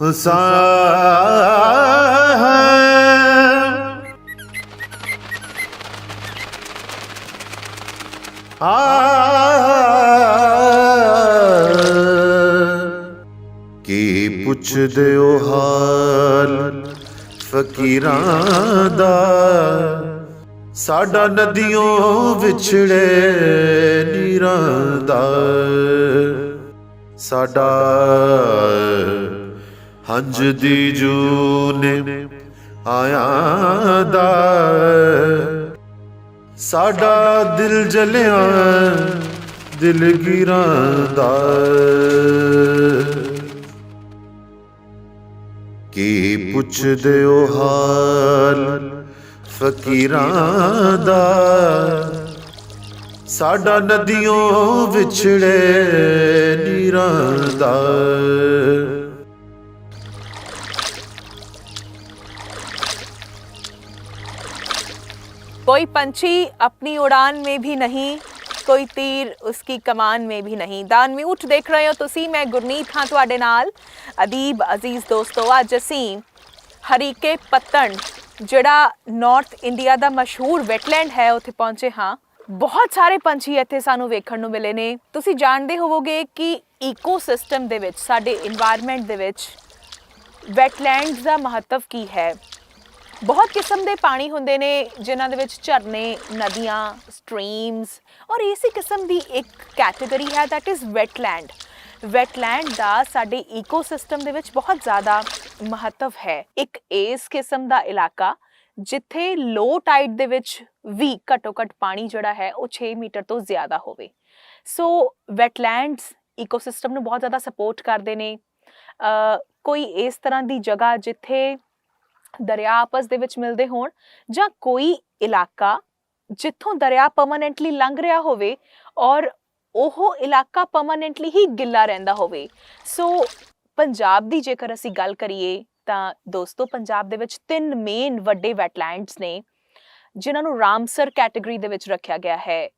ਹੁਸੈਨ ਆ ਕੀ ਪੁੱਛਦੇ ਹੋ ਹਾਲ ਫਕੀਰਾਂ ਦਾ ਸਾਡਾ ਨਦੀਆਂ ਵਿਛੜੇ ਨੀਰਾਂ ਦਾ ਸਾਡਾ ਹੰਝ ਦੀ ਜੂ ਨੇ ਆਇਆ ਦਾ। ਸਾਡਾ ਦਿਲ ਜਲਿਆ, ਦਿਲ ਗਿਰਾਂ ਦਾ ਕੀ ਪੁੱਛਦੇ ਹੋ ਹਾਲ ਫਕੀਰਾਂ ਦਾ? ਸਾਡਾ ਨਦੀਆਂ ਵਿਛੜੇ ਨੀਰਾਂ ਦਾ। कोई पंछी अपनी उड़ान में भी नहीं ਕੋਈ ਤੀਰ ਉਸकी ਕਮਾਨ ਮੇ ਵੀ ਨਹੀਂ ਦਾਨ ਮਿਊਟ ਦੇਖ ਰਹੇ ਹੋ ਤੁਸੀਂ ਮੈਂ ਗੁਰਨੀਤ ਹਾਂ ਤੁਹਾਡੇ ਨਾਲ ਅਦੀਬ ਅਜ਼ੀਜ਼ ਦੋਸਤੋ ਅੱਜ ਅਸੀਂ ਹਰੀਕੇ ਪਤਣ ਜਿਹੜਾ ਨਾਰਥ ਇੰਡੀਆ ਦਾ ਮਸ਼ਹੂਰ ਵੈਟਲੈਂਡ ਹੈ ਉੱਥੇ ਪਹੁੰਚੇ ਹਾਂ ਬਹੁਤ ਸਾਰੇ ਪੰਛੀ ਇੱਥੇ ਸਾਨੂੰ ਵੇਖਣ ਨੂੰ ਮਿਲੇ ਨੇ ਤੁਸੀਂ ਜਾਣਦੇ ਹੋਵੋਗੇ ਕਿ ਇਕੋਸਿਸਟਮ ਦੇ ਵਿੱਚ ਸਾਡੇ এনवायरमेंट ਦੇ ਵਿੱਚ ਵੈਟਲੈਂਡਸ ਦਾ ਮਹੱਤਵ ਕੀ ਹੈ ਬਹੁਤ ਕਿਸਮ ਦੇ ਪਾਣੀ ਹੁੰਦੇ ਨੇ ਜਿਨ੍ਹਾਂ ਦੇ ਵਿੱਚ ਝਰਨੇ, ਨਦੀਆਂ ਸਟਰੀਮਸ ਔਰ ਇਸੇ ਕਿਸਮ ਦੀ ਇੱਕ ਕੈਟਾਗਰੀ ਹੈ, that ਇਜ਼ ਵੈਟਲੈਂਡ ਵੈਟਲੈਂਡ ਦਾ ਸਾਡੇ ਈਕੋਸਿਸਟਮ ਦੇ ਵਿੱਚ ਬਹੁਤ ਜ਼ਿਆਦਾ ਮਹੱਤਵ ਹੈ। ਇੱਕ ਇਸ ਕਿਸਮ ਦਾ ਇਲਾਕਾ ਜਿੱਥੇ ਲੋ ਟਾਈਡ ਦੇ ਵਿੱਚ ਵੀ ਘੱਟੋ ਘੱਟ ਪਾਣੀ ਜਿਹੜਾ ਹੈ, ਉਹ 6 ਮੀਟਰ ਤੋਂ ਜ਼ਿਆਦਾ ਹੋਵੇ। ਸੋ ਵੈਟਲੈਂਡਸ ਈਕੋਸਿਸਟਮ ਨੂੰ ਬਹੁਤ ਜ਼ਿਆਦਾ ਸਪੋਰਟ ਕਰਦੇ ਨੇ। ਕੋਈ ਇਸ ਤਰ੍ਹਾਂ ਦੀ ਜਗ੍ਹਾ ਜਿੱਥੇ ਦਰਿਆ ਆਪਸ ਦੇ ਵਿੱਚ ਮਿਲਦੇ ਹੋਣ ਜਾਂ ਕੋਈ ਇਲਾਕਾ ਜਿੱਥੋਂ ਦਰਿਆ ਪਰਮਨੈਂਟਲੀ ਲੰਘ ਰਿਹਾ ਹੋਵੇ ਔਰ ਉਹ ਇਲਾਕਾ ਪਰਮਨੈਂਟਲੀ ਹੀ ਗਿੱਲਾ ਰਹਿੰਦਾ ਹੋਵੇ। ਸੋ ਪੰਜਾਬ ਦੀ ਜੇਕਰ ਅਸੀਂ ਗੱਲ ਕਰੀਏ ਤਾਂ ਦੋਸਤੋ, ਪੰਜਾਬ ਦੇ ਵਿੱਚ ਤਿੰਨ ਮੇਨ ਵੱਡੇ ਵੈਟਲੈਂਡਸ ਨੇ, ਜਿਨ੍ਹਾਂ ਨੂੰ ਰਾਮਸਰ ਕੈਟਾਗਰੀ ਦੇ ਵਿੱਚ ਰੱਖਿਆ ਗਿਆ ਹੈ।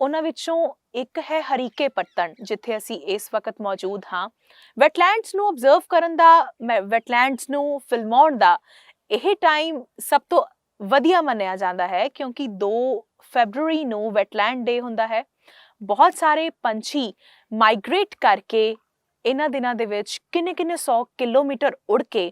ਉਹਨਾਂ ਵਿੱਚੋਂ ਇੱਕ ਹੈ ਹਰੀਕੇ ਪੱਤਣ ਜਿੱਥੇ ਅਸੀਂ ਇਸ ਵਕਤ ਮੌਜੂਦ ਹਾਂ। ਵੈਟਲੈਂਡਸ ਨੂੰ ਆਬਜ਼ਰਵ ਕਰਨ ਦਾ ਵੈਟਲੈਂਡਸ ਨੂੰ ਫਿਲਮਾਉਣ ਦਾ ਇਹ ਟਾਈਮ ਸਭ ਤੋਂ ਵਧੀਆ ਮੰਨਿਆ ਜਾਂਦਾ ਹੈ, ਕਿਉਂਕਿ 2 ਫੈਬਰੂਅਰੀ ਨੂੰ ਵੈਟਲੈਂਡ ਡੇ ਹੁੰਦਾ ਹੈ। ਬਹੁਤ ਸਾਰੇ ਪੰਛੀ ਮਾਈਗ੍ਰੇਟ ਕਰਕੇ ਇਹਨਾਂ ਦਿਨਾਂ ਦੇ ਵਿੱਚ ਕਿੰਨੇ ਕਿੰਨੇ 100 ਕਿਲੋਮੀਟਰ ਉੜ ਕੇ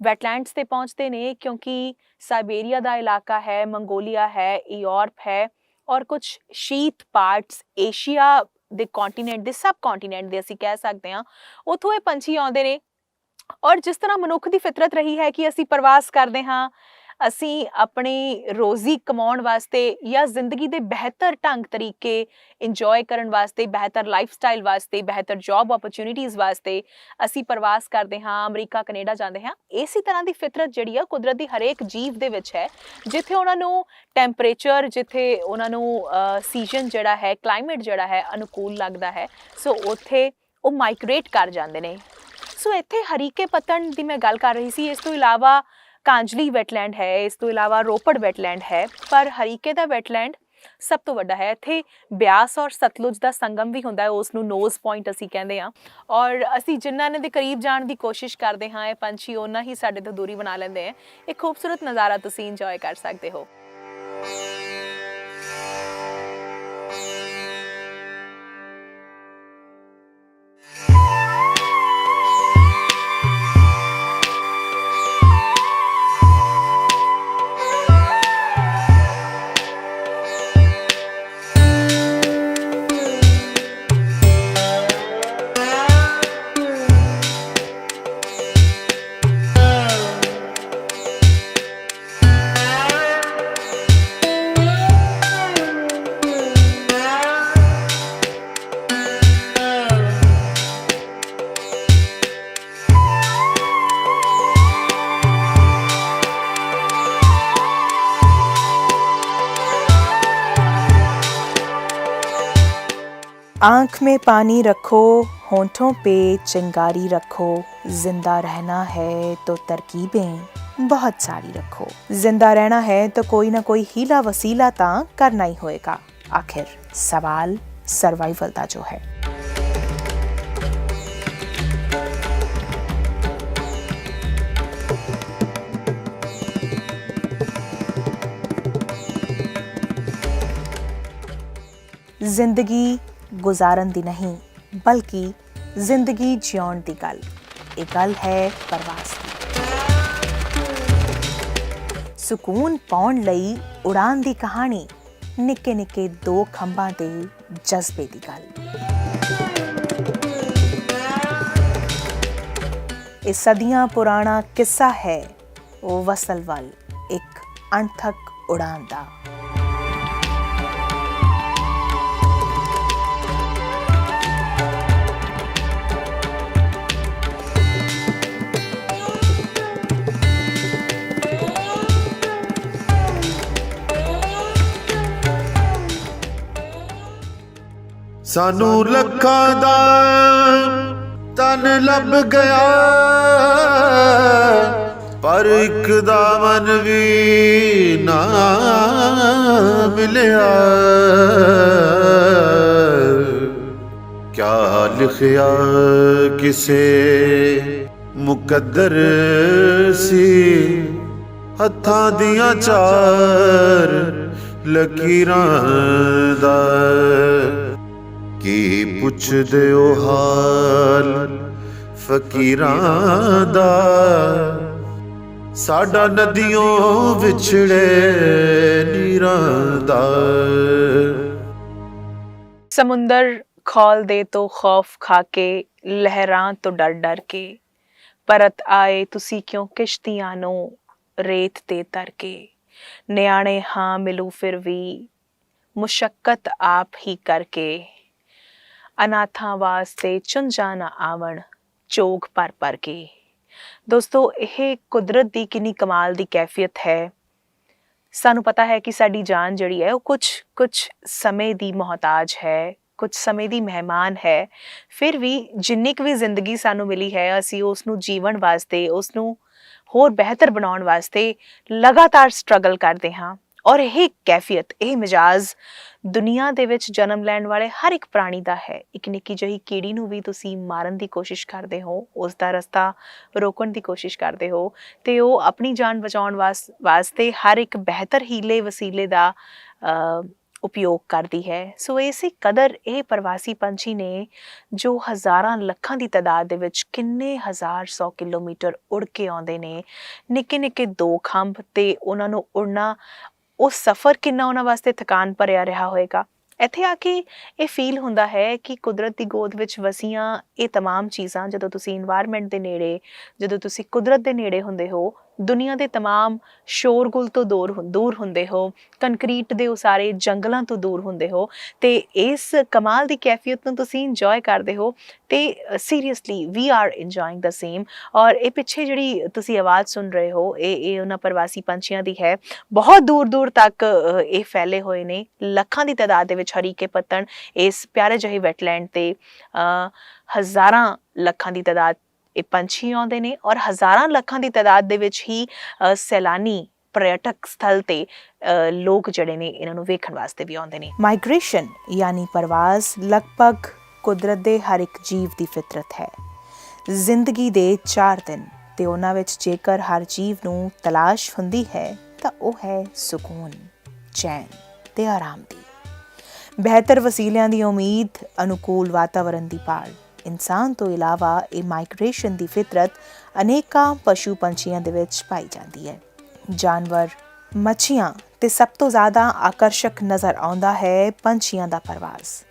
ਵੈਟਲੈਂਡਸ ਤੇ ਪਹੁੰਚਦੇ ਨੇ, ਕਿਉਂਕਿ ਸਾਈਬੇਰੀਆ ਦਾ ਇਲਾਕਾ ਹੈ ਮੰਗੋਲੀਆ ਹੈ ਯੂਰਪ ਹੈ। ਔਰ ਕੁਝ ਸ਼ੀਤ ਪਾਰਟਸ ਏਸ਼ੀਆ ਦੇ ਕੰਟੀਨੈਂਟ ਦੇ ਸਬ ਕੰਟੀਨੈਂਟ ਦੇ ਅਸੀਂ ਕਹਿ ਸਕਦੇ ਹਾਂ, ਉਥੋਂ ਇਹ ਪੰਛੀ ਆਉਂਦੇ ਨੇ। ਔਰ ਜਿਸ ਤਰ੍ਹਾਂ ਮਨੁੱਖ ਦੀ ਫਿਤਰਤ ਰਹੀ ਹੈ ਕਿ ਅਸੀਂ ਪ੍ਰਵਾਸ ਕਰਦੇ ਹਾਂ ਅਸੀਂ ਆਪਣੀ ਰੋਜ਼ੀ ਕਮਾਉਣ ਵਾਸਤੇ ਜਾਂ ਜ਼ਿੰਦਗੀ ਦੇ ਬਿਹਤਰ ਢੰਗ ਤਰੀਕੇ ਇੰਜੋਏ ਕਰਨ ਵਾਸਤੇ, ਬਿਹਤਰ ਲਾਈਫ ਸਟਾਈਲ ਵਾਸਤੇ, ਬਿਹਤਰ ਜੌਬ ਓਪਰਚ्युनिटीज ਵਾਸਤੇ ਅਸੀਂ ਪ੍ਰਵਾਸ ਕਰਦੇ ਹਾਂ, ਅਮਰੀਕਾ, ਕੈਨੇਡਾ ਜਾਂਦੇ ਹਾਂ। ਇਸੇ ਤਰ੍ਹਾਂ ਦੀ ਫਿਤਰਤ ਜਿਹੜੀ ਆ, ਕੁਦਰਤ ਦੀ ਹਰੇਕ ਜੀਵ ਦੇ ਵਿੱਚ ਹੈ, ਜਿੱਥੇ ਉਹਨਾਂ ਨੂੰ ਟੈਂਪਰੇਚਰ ਜਿੱਥੇ ਉਹਨਾਂ ਨੂੰ ਸੀਜ਼ਨ ਜਿਹੜਾ ਹੈ ਕਲਾਈਮੇਟ ਜਿਹੜਾ ਹੈ, ਅਨੁਕੂਲ ਲੱਗਦਾ ਹੈ। ਸੋ ਉੱਥੇ ਉਹ ਮਾਈਗ੍ਰੇਟ ਕਰ ਜਾਂਦੇ ਨੇ। ਸੋ ਇੱਥੇ ਹਰੀਕੇ ਪਤਨ ਦੀ ਮੈਂ ਗੱਲ ਕਰ ਰਹੀ ਸੀ, ਇਸ ਤੋਂ ਇਲਾਵਾ ਕਾਂਜਲੀ ਵੈਟਲੈਂਡ ਹੈ, ਇਸ ਤੋਂ ਇਲਾਵਾ ਰੋਪੜ ਵੈਟਲੈਂਡ ਹੈ, ਪਰ ਹਰੀਕੇ ਦਾ ਵੈਟਲੈਂਡ ਸਭ ਤੋਂ ਵੱਡਾ ਹੈ। ਇੱਥੇ ਬਿਆਸ ਔਰ ਸਤਲੁਜ ਦਾ ਸੰਗਮ ਵੀ ਹੁੰਦਾ ਹੈ, ਉਸ ਨੂੰ ਨੋਜ਼ ਪੁਆਇੰਟ ਅਸੀਂ ਕਹਿੰਦੇ ਹਾਂ। ਔਰ ਅਸੀਂ ਜਿੰਨਾ ਇਹਨਾਂ ਦੇ ਕਰੀਬ ਜਾਣ ਦੀ ਕੋਸ਼ਿਸ਼ ਕਰਦੇ ਹਾਂ, ਇਹ ਪੰਛੀ ਉਹਨਾਂ ਹੀ ਸਾਡੇ ਤੋਂ ਦੂਰੀ ਬਣਾ ਲੈਂਦੇ ਆ ਇਹ ਖੂਬਸੂਰਤ ਨਜ਼ਾਰਾ ਤੁਸੀਂ ਇੰਜੋਏ ਕਰ ਸਕਦੇ ਹੋ। आँख में पानी रखो, होंठों पे चिंगारी रखो। ज़िंदा रहना है तो तरकीबें बहुत सारी रखो। ज़िंदा रहना है तो कोई ना कोई हीला वसीला ता करना ही होएगा। आखिर सवाल सर्वाइवल का जो है। ज़िंदगी ਗੁਜ਼ਾਰਨ ਦੀ ਨਹੀਂ, ਬਲਕਿ ਜ਼ਿੰਦਗੀ ਜਿਉਣ ਦੀ ਗੱਲ। ਇਹ ਗੱਲ ਹੈ ਪ੍ਰਵਾਸ ਦੀ। ਸਕੂਨ ਪਾਉਣ ਲਈ ਉਡਾਨ ਦੀ ਕਹਾਣੀ ਨਿੱਕੇ ਨਿੱਕੇ ਦੋ ਖੰਭਾਂ ਦੇ ਜਜ਼ਬੇ ਦੀ ਗੱਲ। ਇਹ ਸਦੀਆਂ ਪੁਰਾਣਾ ਕਿੱਸਾ ਹੈ, ਉਹ ਵਸਲ ਵੱਲ ਇੱਕ ਅਣਥਕ ਉਡਾਨ ਦਾ। ਸਾਨੂੰ ਲੱਖਾਂ ਦਾ ਤਨ ਲੱਭ ਗਿਆ। ਪਰ ਇੱਕ ਦਾ ਮਨ ਵੀ ਨਾ ਮਿਲਿਆ। ਕਿਆ ਲਿਖਿਆ ਕਿਸੇ ਮੁਕੱਦਰ ਸੀ? ਹੱਥਾਂ ਦੀਆਂ ਚਾਰ ਲਕੀਰਾਂ ਦਾ ਕੀ ਪੁੱਛਦੇ ਹੋ ਹਾਲ? ਫਕੀਰਾਂ ਦਾ ਸਾਡਾ ਨਦੀਆਂ ਵਿਛੜੇ ਨੀਰਾਂ ਦਾ। ਸਮੁੰਦਰ ਖੋਲ ਦੇ ਤੋਂ ਖੌਫ ਖਾ ਕੇ, ਲਹਿਰਾਂ ਤੋਂ ਡਰ ਡਰ ਕੇ। ਪਰਤ ਆਏ ਤੁਸੀਂ ਕਿਉਂ ਕਿਸ਼ਤੀਆਂ ਨੂੰ ਰੇਤ ਤੇ ਤਰ ਕੇ? ਨਿਆਣੇ ਹਾਂ ਮਿਲੂ ਫਿਰ ਵੀ ਮੁਸ਼ਕਲ ਆਪ ਹੀ ਕਰਕੇ ਅਨਾਥਾਂ ਵਾਸਤੇ ਚੁੰਝਾ ਨਾ ਆਵਣ, ਚੋਗ ਪਰ ਪਰ ਕੇ। ਦੋਸਤੋ, ਇਹ ਕੁਦਰਤ ਦੀ ਕਿੰਨੀ ਕਮਾਲ ਦੀ ਕੈਫੀਅਤ ਹੈ। ਸਾਨੂੰ ਪਤਾ ਹੈ ਕਿ ਸਾਡੀ ਜਾਨ ਜਿਹੜੀ ਹੈ, ਉਹ ਕੁਝ ਕੁਝ ਸਮੇਂ ਦੀ ਮੁਹਤਾਜ ਹੈ ਕੁਝ ਸਮੇਂ ਦੀ ਮਹਿਮਾਨ ਹੈ। ਫਿਰ ਵੀ ਜਿੰਨੀ ਕੁ ਵੀ ਜ਼ਿੰਦਗੀ ਸਾਨੂੰ ਮਿਲੀ ਹੈ, ਅਸੀਂ ਉਸ ਨੂੰ ਜੀਵਨ ਵਾਸਤੇ ਉਸ ਨੂੰ ਹੋਰ ਬਿਹਤਰ ਬਣਾਉਣ ਵਾਸਤੇ ਲਗਾਤਾਰ ਸਟਰਗਲ ਕਰਦੇ ਹਾਂ। ਔਰ ਇਹ ਕੈਫੀਅਤ ਇਹ ਮਿਜਾਜ਼ ਦੁਨੀਆ ਦੇ ਵਿੱਚ ਜਨਮ ਲੈਣ ਵਾਲੇ ਹਰ ਇੱਕ ਪ੍ਰਾਣੀ ਦਾ ਹੈ। ਇੱਕ ਨਿੱਕੀ ਜਿਹੀ ਕੀੜੀ ਨੂੰ ਵੀ ਤੁਸੀਂ ਮਾਰਨ ਦੀ ਕੋਸ਼ਿਸ਼ ਕਰਦੇ ਹੋ ਉਸ ਦਾ ਰਸਤਾ ਰੋਕਣ ਦੀ ਕੋਸ਼ਿਸ਼ ਕਰਦੇ ਹੋ ਤੇ ਉਹ ਆਪਣੀ ਜਾਨ ਬਚਾਉਣ ਵਾਸਤੇ ਹਰ ਇੱਕ ਬਿਹਤਰ ਹੀਲੇ ਵਸੀਲੇ ਦਾ ਅ, ਉਪਯੋਗ ਕਰਦੀ ਹੈ। ਸੋ ਇਸੇ ਕਦਰ ਇਹ ਪ੍ਰਵਾਸੀ ਪੰਛੀ ਨੇ ਜੋ ਹਜ਼ਾਰਾਂ ਲੱਖਾਂ ਦੀ ਤਾਦਾਦ ਦੇ ਵਿੱਚ ਕਿੰਨੇ ਹਜ਼ਾਰ ਸੌ ਕਿਲੋਮੀਟਰ ਉੜ ਕੇ ਆਉਂਦੇ ਨੇ ਨਿੱਕੇ ਨਿੱਕੇ ਦੋ ਖੰਭ ਤੇ ਉਹਨਾਂ ਨੂੰ ਉੜਨਾ ਉਹ ਸਫ਼ਰ ਕਿੰਨਾ ਉਹਨਾਂ ਵਾਸਤੇ ਥਕਾਨ ਭਰਿਆ ਰਿਹਾ ਹੋਏਗਾ? ਇੱਥੇ ਆ ਕੇ ਇਹ ਫੀਲ ਹੁੰਦਾ ਹੈ ਕਿ ਕੁਦਰਤ ਦੀ ਗੋਦ ਵਿੱਚ ਵਸੀਆਂ ਇਹ तमाम ਚੀਜ਼ਾਂ, ਜਦੋਂ ਤੁਸੀਂ এনवायरमेंट ਦੇ ਨੇੜੇ, ਜਦੋਂ ਤੁਸੀਂ ਕੁਦਰਤ ਦੇ ਨੇੜੇ ਹੁੰਦੇ ਹੋ ਦੁਨੀਆ ਦੇ तमाम ਸ਼ੋਰਗੁਲ ਤੋਂ ਦੂਰ ਹੁੰ- ਦੂਰ ਹੁੰਦੇ ਹੋ ਕੰਕਰੀਟ ਦੇ ਉਸਾਰੇ ਜੰਗਲਾਂ ਤੋਂ ਦੂਰ ਹੁੰਦੇ ਹੋ ਤੇ ਇਸ ਕਮਾਲ ਦੀ ਕੈਫੀਅਤ ਨੂੰ ਤੁਸੀਂ ਇੰਜੋਏ ਕਰਦੇ ਹੋ ਤੇ seriously we are enjoying the same ਔਰ ਇਹ ਪਿੱਛੇ ਜਿਹੜੀ ਤੁਸੀਂ ਆਵਾਜ਼ ਸੁਣ ਰਹੇ ਹੋ ਇਹ ਇਹ ਉਹਨਾਂ ਪ੍ਰਵਾਸੀ ਪੰਛੀਆਂ ਦੀ ਹੈ ਬਹੁਤ ਦੂਰ ਦੂਰ ਤੱਕ ਅ, ਇਹ ਫੈਲੇ ਹੋਏ ਨੇ ਲੱਖਾਂ ਦੀ ਤਾਦਾਦ ਦੇ ਵਿੱਚ ਹਰੀਕੇ ਪੱਤਣ ਇਸ ਪਿਆਰੇ ਜਿਹੇ ਵੈਟਲੈਂਡ ਤੇ ਅ, ਹਜ਼ਾਰਾਂ ਲੱਖਾਂ ਦੀ ਤਾਦਾਦ ਇਹ ਪੰਛੀ ਆਉਂਦੇ ਨੇ ਔਰ ਹਜ਼ਾਰਾਂ ਲੱਖਾਂ ਦੀ ਤਾਦਾਦ ਦੇ ਵਿੱਚ ਹੀ ਸੈਲਾਨੀ ਪਰਯਟਕ ਸਥਲ ਤੇ ਲੋਕ ਜਿਹੜੇ ਨੇ ਇਹਨਾਂ ਨੂੰ ਵੇਖਣ ਵਾਸਤੇ ਵੀ ਆਉਂਦੇ ਨੇ। ਮਾਈਗ੍ਰੇਸ਼ਨ ਯਾਨੀ ਪਰਵਾਸ ਲਗਭਗ ਕੁਦਰਤ ਦੇ ਹਰ ਇੱਕ ਜੀਵ ਦੀ ਫਿਤਰਤ ਹੈ। ਜ਼ਿੰਦਗੀ ਦੇ 4 ਦਿਨ ਤੇ ਉਹਨਾਂ ਵਿੱਚ ਜੇਕਰ ਹਰ ਜੀਵ ਨੂੰ ਤਲਾਸ਼ ਹੁੰਦੀ ਹੈ, ਤਾਂ ਉਹ ਹੈ ਸਕੂਨ, ਚੈਨ ਤੇ ਆਰਾਮ ਦੀ ਬਿਹਤਰ ਵਸੀਲਿਆਂ ਦੀ ਉਮੀਦ, ਅਨੁਕੂਲ ਵਾਤਾਵਰਣ ਦੀ ਭਾਲ। ਇਨਸਾਨ ਤੋਂ ਇਲਾਵਾ ਇਹ ਮਾਈਗ੍ਰੇਸ਼ਨ ਦੀ ਫਿਤਰਤ ਅਨੇਕਾਂ ਪਸ਼ੂ ਪੰਛੀਆਂ ਦੇ ਵਿੱਚ ਪਾਈ ਜਾਂਦੀ ਹੈ। ਜਾਨਵਰ, ਮੱਛੀਆਂ ਤੇ ਸਭ ਤੋਂ ਜ਼ਿਆਦਾ ਆਕਰਸ਼ਕ ਨਜ਼ਰ ਆਉਂਦਾ ਹੈ ਪੰਛੀਆਂ ਦਾ ਪ੍ਰਵਾਸ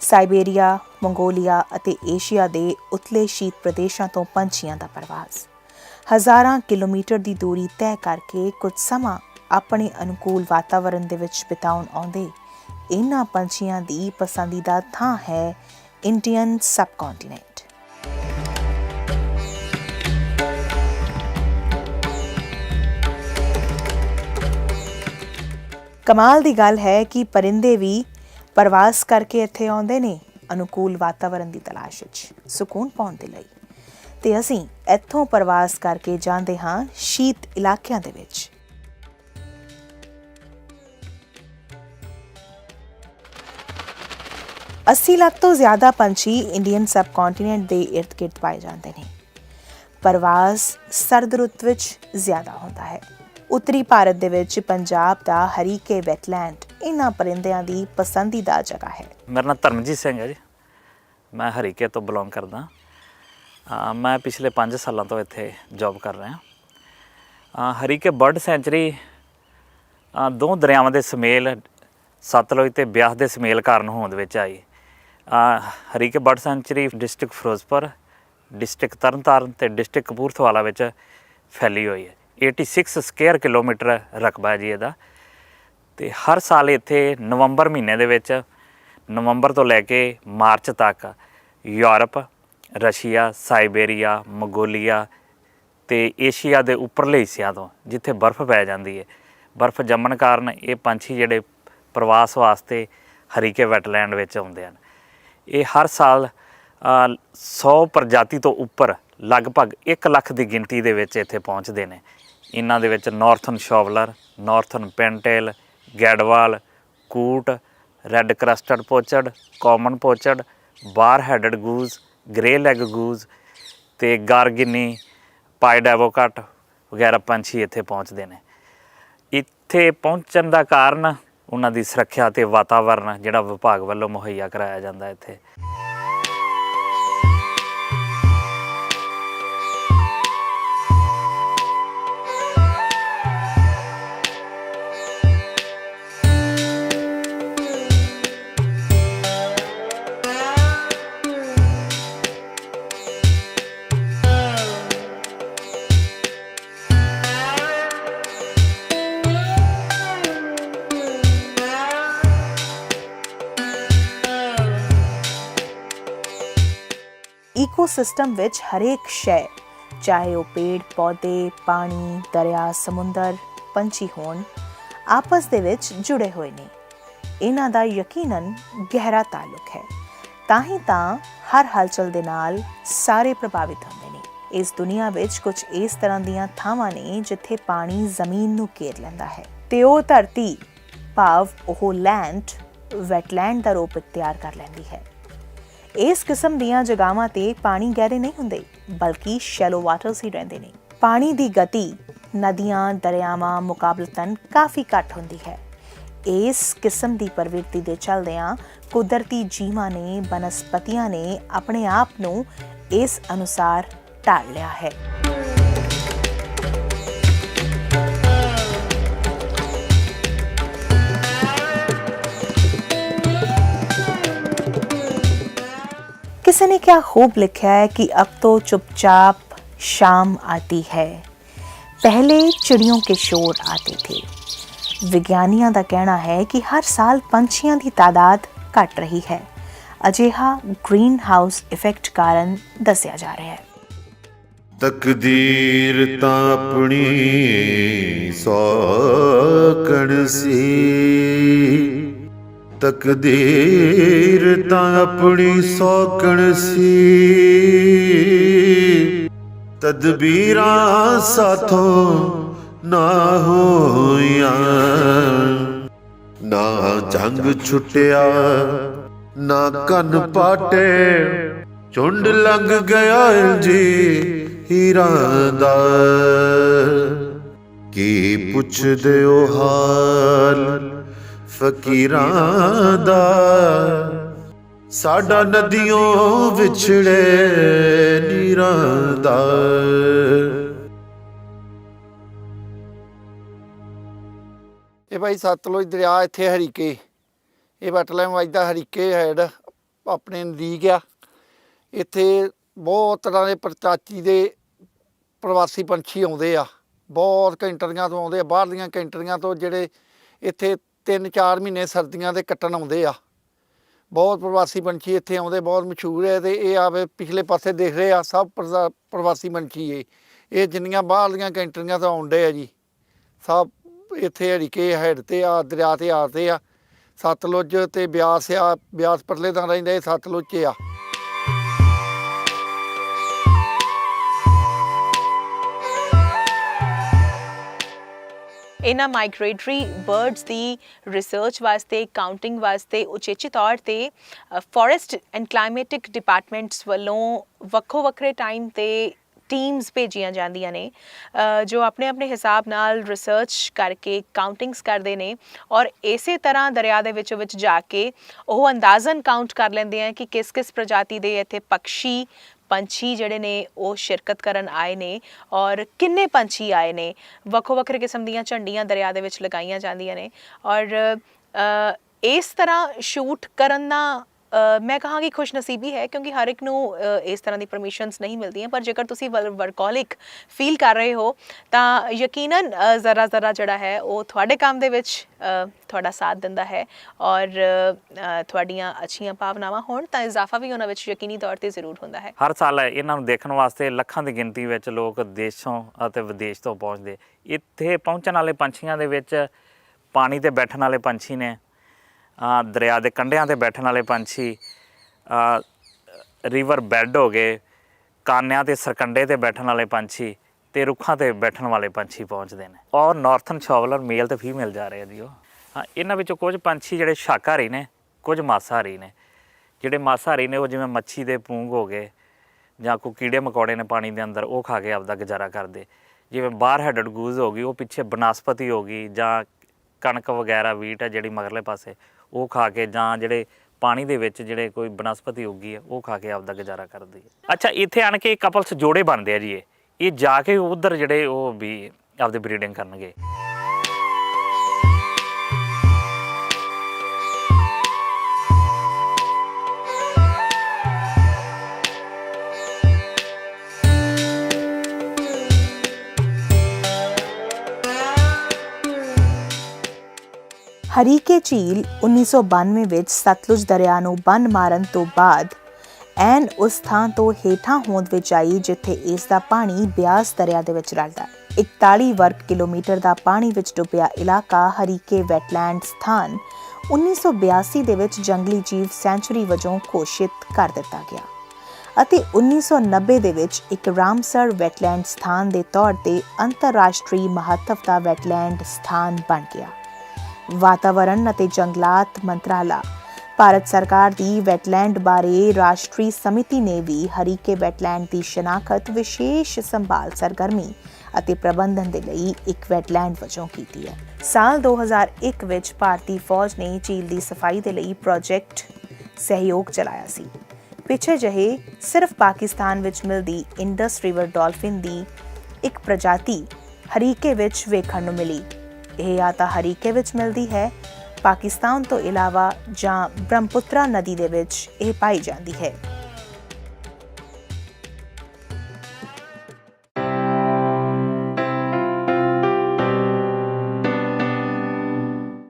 ਸਾਈਬੇਰੀਆ ਮੰਗੋਲੀਆ ਅਤੇ ਏਸ਼ੀਆ ਦੇ ਉਤਲੇ ਸ਼ੀਤ ਪ੍ਰਦੇਸ਼ਾਂ ਤੋਂ ਪੰਛੀਆਂ ਦਾ ਪ੍ਰਵਾਸ ਹਜ਼ਾਰਾਂ ਕਿਲੋਮੀਟਰ ਦੀ ਦੂਰੀ ਤੈਅ ਕਰਕੇ ਕੁਝ ਸਮਾਂ ਆਪਣੇ ਅਨੁਕੂਲ ਵਾਤਾਵਰਣ ਦੇ ਵਿੱਚ ਬਿਤਾਉਣ ਆਉਂਦੇ ਇਹਨਾਂ ਪੰਛੀਆਂ ਦੀ ਪਸੰਦੀਦਾ ਥਾਂ ਹੈ ਇੰਡੀਅਨ ਸਬਕੌਂਟੀਨੈਂਟ ਕਮਾਲ ਦੀ ਗੱਲ ਹੈ ਕਿ ਪਰਿੰਦੇ ਵੀ ਪ੍ਰਵਾਸ ਕਰਕੇ ਇੱਥੇ ਆਉਂਦੇ ਨੇ ਅਨੁਕੂਲ ਵਾਤਾਵਰਣ ਦੀ ਤਲਾਸ਼ ਵਿੱਚ, ਸਕੂਨ ਪਾਉਣ ਦੇ ਲਈ। ਤੇ ਅਸੀਂ ਇੱਥੋਂ ਪ੍ਰਵਾਸ ਕਰਕੇ ਜਾਂਦੇ ਹਾਂ ਸ਼ੀਤ ਇਲਾਕਿਆਂ ਦੇ ਵਿੱਚ। ਅੱਸੀ ਲੱਖ ਤੋਂ ਜ਼ਿਆਦਾ ਪੰਛੀ ਇੰਡੀਅਨ ਸਬਕੌਂਟੀਨੈਂਟ ਦੇ ਇਰਦ-ਗਿਰਦ ਪਾਏ ਜਾਂਦੇ ਨੇ। ਪ੍ਰਵਾਸ ਸਰਦ ਰੁੱਤ ਵਿੱਚ ਜ਼ਿਆਦਾ ਹੁੰਦਾ ਹੈ। ਉੱਤਰੀ ਭਾਰਤ ਦੇ ਵਿੱਚ ਪੰਜਾਬ ਦਾ ਹਰੀਕੇ ਵੈਟਲੈਂਡ ਇਹਨਾਂ ਪਰਿੰਦਿਆਂ ਦੀ ਪਸੰਦੀਦਾ ਜਗ੍ਹਾ ਹੈ। ਮੇਰਾ ਨਾਮ ਧਰਮਜੀਤ ਸਿੰਘ ਹੈ ਜੀ। ਮੈਂ ਹਰੀਕੇ ਤੋਂ ਬਿਲੋਂਗ ਕਰਦਾ। ਅ, ਮੈਂ ਪਿਛਲੇ 5 ਸਾਲਾਂ ਤੋਂ ਇੱਥੇ ਜੌਬ ਕਰ ਰਿਹਾ। ਅ, ਹਰੀਕੇ ਬਰਡ ਸੈਂਚਰੀ ਅ, ਦੋ ਦਰਿਆਵਾਂ ਦੇ ਸਮੇਲ ਸਤਲੁਜ ਤੇ ਬਿਆਸ ਦੇ ਸਮੇਲ ਕਾਰਨ ਹੋਂਦ ਵਿੱਚ ਆਈ। Harike bird sanctuary district Firozpur, district Tarn Taran ਤੇ ਡਿਸਟ੍ਰਿਕਟ ਕਪੂਰਥਵਾਲਾ ਵਿੱਚ ਫੈਲੀ ਹੋਈ ਹੈ। 86 ਸਕੁਅਰ ਕਿਲੋਮੀਟਰ ਰਕਬਾ ਜੀ ਇਹਦਾ। ਤੇ ਹਰ ਸਾਲ ਇੱਥੇ ਨਵੰਬਰ ਮਹੀਨੇ ਦੇ ਵਿੱਚ, ਨਵੰਬਰ ਤੋਂ ਲੈ ਕੇ ਮਾਰਚ ਤੱਕ ਯੂਰਪ, ਰਸ਼ੀਆ ਸਾਈਬੇਰੀਆ ਮੰਗੋਲੀਆ ਤੇ ਏਸ਼ੀਆ ਦੇ ਉੱਪਰਲੇ ਹਿੱਸਿਆਂ ਤੋਂ ਜਿੱਥੇ ਬਰਫ਼ ਪੈ ਜਾਂਦੀ ਹੈ। ਬਰਫ਼ ਜੰਮਣ ਕਾਰਨ ਇਹ ਪੰਛੀ ਜਿਹੜੇ ਪ੍ਰਵਾਸ ਵਾਸਤੇ ਹਰੀਕੇ ਵੈਟਲੈਂਡ ਵਿੱਚ ਆਉਂਦੇ ਹਨ। ਇਹ ਹਰ ਸਾਲ ਅ, 100 ਪ੍ਰਜਾਤੀ ਤੋਂ ਉੱਪਰ ਲਗਭਗ 1 ਲੱਖ ਦੀ ਗਿਣਤੀ ਦੇ ਵਿੱਚ ਇੱਥੇ ਪਹੁੰਚਦੇ ਨੇ। ਇਹਨਾਂ ਦੇ ਵਿੱਚ northern shoveler northern pintail gadwall coot red crested pochard common pochard bar headed goose greylag goose ਤੇ ਗਾਰਗਿਨੀ ਪਾਈਡੈਵੋਕਟ ਵਗੈਰਾ ਪੰਛੀ ਇੱਥੇ ਪਹੁੰਚਦੇ ਨੇ। ਇੱਥੇ ਪਹੁੰਚਣ ਦਾ ਕਾਰਨ ਉਹਨਾਂ ਦੀ ਸੁਰੱਖਿਆ ਤੇ ਵਾਤਾਵਰਣ ਜਿਹੜਾ ਵਿਭਾਗ ਵੱਲੋਂ ਮੁਹੱਈਆ ਕਰਾਇਆ ਜਾਂਦਾ ਇੱਥੇ। ਈਕੋਸਿਸਟਮ ਵਿੱਚ ਹਰੇਕ ਸ਼ੈ, ਚਾਹੇ ਉਹ ਪੇੜ, ਪੌਦੇ, ਪਾਣੀ, ਦਰਿਆ, ਸਮੁੰਦਰ, ਪੰਛੀ ਹੋਣ, ਆਪਸ ਦੇ ਵਿੱਚ ਜੁੜੇ ਹੋਏ ਨੇ। ਇਹਨਾਂ ਦਾ ਯਕੀਨਨ ਗਹਿਰਾ ਤਾਲੁਕ ਹੈ। ਤਾਂ ਹੀ ਤਾਂ ਹਰ ਹਲਚਲ ਦੇ ਨਾਲ ਸਾਰੇ ਪ੍ਰਭਾਵਿਤ ਹੁੰਦੇ ਨੇ। ਇਸ ਦੁਨੀਆ ਵਿੱਚ ਕੁਝ ਇਸ ਤਰ੍ਹਾਂ ਦੀਆਂ ਥਾਵਾਂ ਨੇ ਜਿੱਥੇ ਪਾਣੀ ਜ਼ਮੀਨ ਨੂੰ ਘੇਰ ਲੈਂਦਾ ਹੈ। ਤੇ ਉਹ ਧਰਤੀ, ਭਾਵ ਉਹ ਲੈਂਡ ਵੈਟਲੈਂਡ ਦਾ ਰੂਪ ਇਖਤਿਆਰ ਕਰ ਲੈਂਦੀ ਹੈ। ਇਸ ਕਿਸਮ ਦੀਆਂ ਜਗ੍ਹਾਵਾਂ ਤੇ ਪਾਣੀ ਗਹਿਰੇ ਨਹੀਂ ਹੁੰਦੇ, ਬਲਕਿ ਸ਼ੈਲੋ ਵਾਟਰਸ ਹੀ ਰਹਿੰਦੇ ਨੇ। ਪਾਣੀ ਦੀ ਗਤੀ ਨਦੀਆਂ, ਦਰਿਆਵਾਂ ਮੁਕਾਬਲਤਨ ਕਾਫੀ ਘੱਟ ਹੁੰਦੀ ਹੈ। ਇਸ ਕਿਸਮ ਦੀ ਪ੍ਰਵਿਰਤੀ ਦੇ ਚੱਲਦਿਆਂ ਕੁਦਰਤੀ ਜੀਵਾਂ ਨੇ, ਬਨਸਪਤੀਆਂ ਨੇ ਆਪਣੇ ਆਪ ਨੂੰ ਇਸ ਅਨੁਸਾਰ ਢਾਲ ਲਿਆ ਹੈ। किसी ने क्या खूब लिखा है कि अब तो चुपचाप शाम आती है पहले चिड़ियों के शोर आते थे ਵਿਗਿਆਨੀਆਂ ਦਾ ਕਹਿਣਾ ਹੈ ਕਿ ਹਰ ਸਾਲ ਪੰਛੀਆਂ ਦੀ ਤਾਦਾਦ ਘਟ ਰਹੀ ਹੈ ਅਜਿਹਾ ਗ੍ਰੀਨ ਹਾਊਸ ਇਫੈਕਟ ਕਾਰਨ ਦੱਸਿਆ ਜਾ ਰਿਹਾ ਹੈ ਤਕਦੀਰ ਤਾਂ ਆਪਣੀ ਸੌਕਣ ਸੀ ਤਕਦੀਰ ਤਾਂ ਆਪਣੀ ਸੌਕਣ ਸੀ। ਤਦਬੀਰਾਂ ਸਾਥੋਂ ਨਾ ਹੋਈਆਂ, ਨਾ ਜੰਗ ਛੁੱਟਿਆ, ਨਾ ਕੰਨ ਪਾਟੇ। ਝੁੰਡ ਲੰਘ ਗਿਆ ਜੀ ਹੀਰਾ ਦਾ। ਕੀ ਪੁੱਛਦੇ ਹੋ ਹਾਲ? ਫਕੀਰਾਂ ਦਾ। ਸਾਡਾ ਨਦੀਆਂ ਵਿਛੜੇ ਨੀਰਾਂ ਦਾ। ਇਹ ਭਾਈ ਸਤਲੁਜ ਦਰਿਆ ਇੱਥੇ ਹਰੀਕੇ। ਇਹ ਵਟਲੈਂਡ ਵੱਜਦਾ ਹਰੀਕੇ ਹੈਡ ਆਪਣੇ ਨਜ਼ਦੀਕ ਆ। ਇੱਥੇ ਬਹੁਤ ਤਰ੍ਹਾਂ ਦੇ ਪ੍ਰਚਾਚੀ ਦੇ ਪ੍ਰਵਾਸੀ ਪੰਛੀ ਆਉਂਦੇ ਆ। ਬਹੁਤ ਕੰਟਰੀਆਂ ਤੋਂ ਆਉਂਦੇ ਆ। ਬਾਹਰਲੀਆਂ ਕੰਟਰੀਆਂ ਤੋਂ ਜਿਹੜੇ ਇੱਥੇ 3-4 ਮਹੀਨੇ ਸਰਦੀਆਂ ਦੇ ਕੱਟਣ ਆਉਂਦੇ ਆ। ਬਹੁਤ ਪ੍ਰਵਾਸੀ ਪੰਛੀ ਇੱਥੇ ਆਉਂਦੇ, ਬਹੁਤ ਮਸ਼ਹੂਰ ਹੈ ਤੇ ਇਹ ਆਵੇ ਪਿਛਲੇ ਪਾਸੇ ਦੇਖ ਰਹੇ ਆ, ਸਭ ਪ੍ਰਜਾ- ਪ੍ਰਵਾਸੀ ਪੰਛੀ ਇਹ। ਇਹ ਜਿੰਨੀਆਂ ਬਾਹਰਲੀਆਂ ਕੰਟਰੀਆਂ ਤੋਂ ਆਉਂਦੇ ਆ ਜੀ। ਸਭ ਇੱਥੇ ਹਰੀਕੇ ਹੈਡ ਤੇ ਆ, ਦਰਿਆ ਤੇ ਆਤੇ ਆ। ਸਤਲੁਜ ਤੇ ਬਿਆਸ ਆ, ਬਿਆਸ ਪਰਲੇ ਤਾਂ ਰਹਿੰਦਾ ਇਹ ਸਤਲੁਜ 'ਚ ਆ। ਇਹਨਾਂ ਮਾਈਗ੍ਰੇਟਰੀ ਬਰਡਸ ਦੀ ਰਿਸਰਚ ਵਾਸਤੇ ਕਾਊਂਟਿੰਗ ਵਾਸਤੇ, ਉਚੇਚੇ ਤੌਰ ਤੇ ਫੋਰੈਸਟ ਐਂਡ ਕਲਾਈਮੈਟਿਕ ਡਿਪਾਰਟਮੈਂਟਸ ਵੱਲੋਂ ਵੱਖੋ ਵੱਖਰੇ ਟਾਈਮ ਤੇ ਟੀਮਸ ਭੇਜੀਆਂ ਜਾਂਦੀਆਂ ਨੇ ਜੋ ਆਪਣੇ ਆਪਣੇ ਹਿਸਾਬ ਨਾਲ ਰਿਸਰਚ ਕਰਕੇ ਕਾਊਂਟਿੰਗਸ ਕਰਦੇ ਨੇ ਔਰ ਇਸੇ ਤਰ੍ਹਾਂ ਦਰਿਆ ਦੇ ਵਿੱਚ ਵਿੱਚ ਜਾ ਕੇ ਉਹ ਅੰਦਾਜ਼ਨ ਕਾਊਂਟ ਕਰ ਲੈਂਦੇ ਆ ਕਿ ਕਿਸ ਕਿਸ ਪ੍ਰਜਾਤੀ ਦੇ ਇੱਥੇ ਪੰਛੀ ਪੰਛੀ ਜਿਹੜੇ ਨੇ, ਉਹ ਸ਼ਿਰਕਤ ਕਰਨ ਆਏ ਨੇ ਔਰ ਕਿੰਨੇ ਪੰਛੀ ਆਏ ਨੇ? ਵੱਖੋ ਵੱਖਰੇ ਕਿਸਮ ਦੀਆਂ ਝੰਡੀਆਂ ਦਰਿਆ ਦੇ ਵਿੱਚ ਲਗਾਈਆਂ ਜਾਂਦੀਆਂ ਨੇ ਔਰ ਇਸ ਤਰ੍ਹਾਂ ਸ਼ੂਟ ਕਰਨ ਦਾ ਮੈਂ ਕਹਾਂਗੀ ਖੁਸ਼ਨਸੀਬੀ ਹੈ ਕਿਉਂਕਿ ਹਰ ਇੱਕ ਨੂੰ ਇਸ ਤਰ੍ਹਾਂ ਦੀ ਪਰਮਿਸ਼ਨਸ ਨਹੀਂ ਮਿਲਦੀਆਂ, ਪਰ ਜੇਕਰ ਤੁਸੀਂ ਵਰਕੋਲਿਕ ਫੀਲ ਕਰ ਰਹੇ ਹੋ, ਤਾਂ ਯਕੀਨਨ ਜ਼ਰਾ ਜ਼ਰਾ ਜਿਹੜਾ ਹੈ, ਉਹ ਤੁਹਾਡੇ ਕੰਮ ਦੇ ਵਿੱਚ ਤੁਹਾਡਾ ਸਾਥ ਦਿੰਦਾ ਹੈ ਔਰ ਤੁਹਾਡੀਆਂ ਅੱਛੀਆਂ ਭਾਵਨਾਵਾਂ ਹੋਣ ਤਾਂ ਇਜ਼ਾਫਾ ਵੀ ਉਹਨਾਂ ਵਿੱਚ ਯਕੀਨੀ ਤੌਰ ਤੇ ਜ਼ਰੂਰ ਹੁੰਦਾ ਹੈ। ਹਰ ਸਾਲ ਇਹਨਾਂ ਨੂੰ ਦੇਖਣ ਵਾਸਤੇ ਲੱਖਾਂ ਦੀ ਗਿਣਤੀ ਵਿੱਚ ਲੋਕ ਦੇਸ਼ੋਂ ਅਤੇ ਵਿਦੇਸ਼ ਤੋਂ ਪਹੁੰਚਦੇ। ਇੱਥੇ ਪਹੁੰਚਣ ਵਾਲੇ ਪੰਛੀਆਂ ਦੇ ਵਿੱਚ ਪਾਣੀ ਤੇ ਬੈਠਣ ਵਾਲੇ ਪੰਛੀ ਨੇ ਦਰਿਆ ਦੇ ਕੰਢਿਆਂ ਤੇ ਬੈਠਣ ਵਾਲੇ ਪੰਛੀ ਰਿਵਰ ਬੈੱਡ ਹੋ ਗਏ, ਕਾਨਿਆਂ ਤੇ ਸਰਕੰਡੇ ਤੇ ਬੈਠਣ ਵਾਲੇ ਪੰਛੀ ਤੇ ਰੁੱਖਾਂ ਤੇ ਬੈਠਣ ਵਾਲੇ ਪੰਛੀ ਪਹੁੰਚਦੇ ਨੇ। ਔਰ ਨਾਰਥਨ ਸ਼ਾਵਲਰ ਮੇਲ ਤੇ ਫੀਮੇਲ ਜਾ ਰਹੇ ਆ ਜੀ ਉਹ। ਹਾਂ, ਇਹਨਾਂ ਵਿੱਚੋਂ ਕੁਝ ਪੰਛੀ ਜਿਹੜੇ ਸ਼ਾਕਾਹਾਰੀ ਨੇ, ਕੁਝ ਮਾਸਾਹਾਰੀ ਨੇ। ਜਿਹੜੇ ਮਾਸਾਹਾਰੀ ਨੇ ਉਹ ਜਿਵੇਂ ਮੱਛੀ ਦੇ ਪੂੰਗ ਹੋ ਗਏ, ਜਾਂ ਕੋਈ ਕੀੜੇ ਮਕੌੜੇ ਨੇ ਪਾਣੀ ਦੇ ਅੰਦਰ, ਉਹ ਖਾ ਕੇ ਆਪਦਾ ਗੁਜ਼ਾਰਾ ਕਰਦੇ। ਜਿਵੇਂ ਬਾਹਰ ਹੈਡਡ ਗੂਜ਼ ਹੋ ਗਈ, ਉਹ ਪਿੱਛੇ ਬਨਸਪਤੀ ਹੋ ਗਈ, ਜਾਂ ਕਣਕ ਵਗੈਰਾ ਵੀਟ ਹੈ ਜਿਹੜੀ ਮਗਰਲੇ ਪਾਸੇ ਉਹ ਖਾ ਕੇ ਜਾਂ ਜਿਹੜੇ ਪਾਣੀ ਦੇ ਵਿੱਚ ਜਿਹੜੇ ਕੋਈ ਬਨਸਪਤੀ ਉੱਗੀ ਹੈ ਉਹ ਖਾ ਕੇ ਆਪਦਾ ਗੁਜ਼ਾਰਾ ਕਰਦੀ ਹੈ ਅੱਛਾ, ਇੱਥੇ ਆਣ ਕੇ ਕਪਲਸ ਜੋੜੇ ਬਣਦੇ ਆ ਜੀ ਇਹ। ਇਹ ਜਾ ਕੇ ਉਧਰ ਜਿਹੜੇ ਉਹ ਵੀ ਆਪਦੇ ਬਰੀਡਿੰਗ ਕਰਨਗੇ। ਹਰੀਕੇ ਝੀਲ 1992 ਵਿੱਚ ਸਤਲੁਜ ਦਰਿਆ ਨੂੰ ਬੰਨ ਮਾਰਨ ਤੋਂ ਬਾਅਦ, ਐਨ ਉਸ ਥਾਂ ਤੋਂ ਹੇਠਾਂ ਹੋਂਦ ਵਿੱਚ ਆਈ ਜਿੱਥੇ ਇਸ ਦਾ ਪਾਣੀ ਬਿਆਸ ਦਰਿਆ ਦੇ ਵਿੱਚ ਰਲਦਾ ਹੈ। 41 ਵਰਗ ਕਿਲੋਮੀਟਰ ਦਾ ਪਾਣੀ ਵਿੱਚ ਡੁੱਬਿਆ ਇਲਾਕਾ ਹਰੀਕੇ ਵੈਟਲੈਂਡ ਸਥਾਨ 1982 ਦੇ ਵਿੱਚ ਜੰਗਲੀ ਜੀਵ ਸੈਂਚੁਰੀ ਵਜੋਂ ਘੋਸ਼ਿਤ ਕਰ ਦਿੱਤਾ ਗਿਆ ਅਤੇ 1990 ਦੇ ਵਿੱਚ ਇੱਕ ਰਾਮਸਰ ਵੈਟਲੈਂਡ ਸਥਾਨ ਦੇ ਤੌਰ ਤੇ ਅੰਤਰਰਾਸ਼ਟਰੀ ਮਹੱਤਵ ਦਾ ਵੈਟਲੈਂਡ ਸਥਾਨ ਬਣ ਗਿਆ। ਵਾਤਾਵਰਣ ਅਤੇ ਜੰਗਲਾਤ ਮੰਤਰਾਲਾ। ਭਾਰਤ ਸਰਕਾਰ ਦੀ ਵੈਟਲੈਂਡ ਬਾਰੇ ਰਾਸ਼ਟਰੀ ਸਮਿਤੀ ਨੇ ਵੀ ਹਰੀਕੇ ਵੈਟਲੈਂਡ ਦੀ ਸ਼ਨਾਖਤ ਵਿਸ਼ੇਸ਼ ਸੰਭਾਲ ਸਰਗਰਮੀ ਅਤੇ ਪ੍ਰਬੰਧਨ ਦੇ ਲਈ ਇੱਕ ਵੈਟਲੈਂਡ ਵਜੋਂ ਕੀਤੀ ਹੈ। ਸਾਲ 2001 ਵਿੱਚ ਭਾਰਤੀ ਫੌਜ ਨੇ ਝੀਲ ਦੀ ਸਫ਼ਾਈ ਦੇ ਲਈ ਪ੍ਰੋਜੈਕਟ ਸਹਿਯੋਗ ਚਲਾਇਆ ਸੀ। ਪਿੱਛੇ ਜਹੇ ਸਿਰਫ ਪਾਕਿਸਤਾਨ ਵਿੱਚ ਮਿਲਦੀ ਇੰਡਸ ਰਿਵਰ ਡਾਲਫਿਨ ਦੀ ਇੱਕ ਪ੍ਰਜਾਤੀ ਹਰੀਕੇ ਵਿੱਚ ਵੇਖਣ ਨੂੰ ਮਿਲੀ। ਇਹ ਜਾਂ ਤਾਂ ਹਰੀਕੇ ਵਿੱਚ ਮਿਲਦੀ ਹੈ। ਪਾਕਿਸਤਾਨ ਤੋਂ ਇਲਾਵਾ ਜਾਂ ਬ੍ਰਹਮਪੁੱਤਰਾ ਨਦੀ ਦੇ ਵਿੱਚ ਇਹ ਪਾਈ ਜਾਂਦੀ ਹੈ।